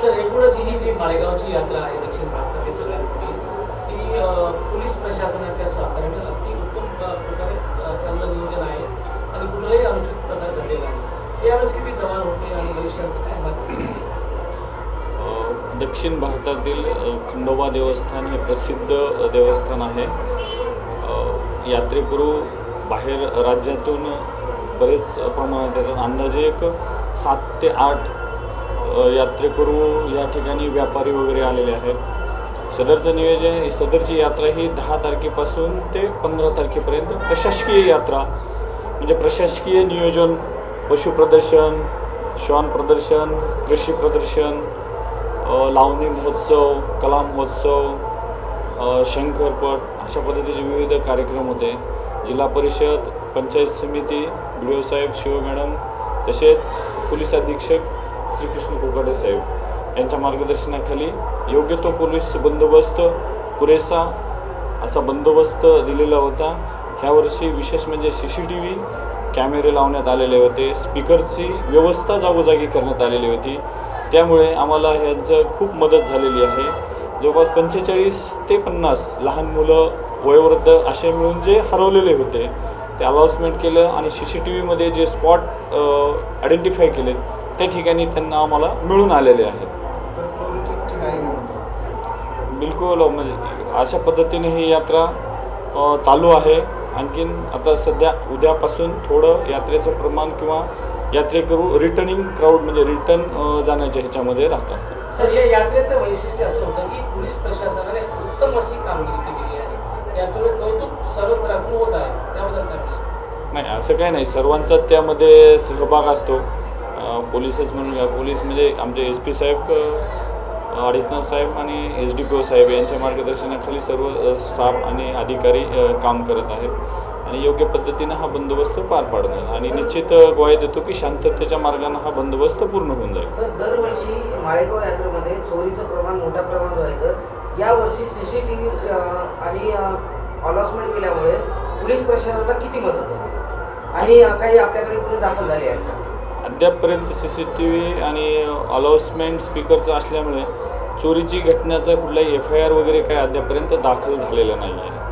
Sir एकूणच ही जी माळेगावची यात्रा आहे दक्षिण भारतातली सगळ्यात मोठी ती पोलीस प्रशासनाच्या सहकार्याने अगदी उत्तम प्रकारे चांगलं नियोजन आहे आणि कुठलाही अनुचित प्रकार घडलेला आहे त्यावेळेस किती जवान होते आणि वरिष्ठांचं काय मत आहे? दक्षिण भारतातील खंडोबा देवस्थान हे प्रसिद्ध देवस्थान आहे. यात्रेकरू बाहेर राज्यातून बरेच प्रमाणात येतात. अंदाजे एक सात ते आठ यात्रेकरू या ठिकाणी व्यापारी वगैरे आलेले आहेत. सदरचं नियोजन सदरची यात्रा ही दहा तारखेपासून ते पंधरा तारखेपर्यंत प्रशासकीय यात्रा. म्हणजे प्रशासकीय नियोजन पशुप्रदर्शन श्वान प्रदर्शन कृषी प्रदर्शन लावणी महोत्सव कला महोत्सव शंकरपट अशा पद्धतीचे विविध कार्यक्रम होते. जिल्हा परिषद पंचायत समिती बी ओ साहेब शिव मॅडम तसेच पोलीस अधीक्षक श्रीकृष्ण कोकाटे साहेब. यांच्या मार्गदर्शनाखाली योग्य तो पोलीस बंदोबस्त पुरेसा असा बंदोबस्त दिलेला होता. ह्यावर्षी विशेष म्हणजे सी सी टी व्ही कॅमेरे लावण्यात आलेले होते. स्पीकरची व्यवस्था जागोजागी करण्यात आलेली होती. त्यामुळे आम्हाला ह्यांचं खूप मदत झालेली आहे. जवळपास पंचेचाळीस ते पन्नास लहान मुलं वयोवृद्ध असे मिळून जे हरवलेले होते ते अलाउन्समेंट केलं आणि सी सी टी व्हीमध्ये जे स्पॉट आयडेंटिफाय केले त्या ठिकाणी त्यांना आम्हाला मिळून आलेले आहेत. बिलकुल म्हणजे अशा पद्धतीने ही यात्रा चालू आहे. आणखीन आता सध्या उद्यापासून थोडं यात्रेचं प्रमाण किंवा यात्रेकरू रिटर्निंग क्राऊड म्हणजे रिटर्न जाण्याच्या ह्याच्यामध्ये राहत असतात. सर या यात्रेचं वैशिष्ट्य असं होतं की पोलीस प्रशासनाने उत्तम अशी कामगिरी केलेली आहे. त्यामुळे कौतुक सर्व स्तरातून होत आहे. त्याबद्दल नाही असं काही नाही. सर्वांचा त्यामध्ये सहभाग असतो. पोलीसच म्हणून घ्या. पोलीस म्हणजे आमचे एस पी साहेब अडिशनल साहेब आणि एस डी पी ओ साहेब यांच्या मार्गदर्शनाखाली सर्व स्टाफ आणि अधिकारी काम करत आहेत. आणि योग्य पद्धतीनं हा बंदोबस्त पार पाडणार. आणि निश्चित ग्वाही देतो की शांततेच्या मार्गाने हा बंदोबस्त पूर्ण होऊन जाईल. सर दरवर्षी माळेगाव यात्रेमध्ये चोरीचं प्रमाण मोठ्या प्रमाणात व्हायचं. यावर्षी सी सी टी व्ही आणि अलॉसमेंट केल्यामुळे पोलीस प्रशासनाला किती मदत झाली? आणि काही आपल्याकडे गुन्हे दाखल झाले आहेत का? अद्यापपर्यंत सी सी टी व्ही आणि अलाउन्समेंट स्पीकरचं असल्यामुळे चोरीची घटनेचा कुठलाही एफ आय आर वगैरे काय अद्यापर्यंत दाखल झालेला नाही आहे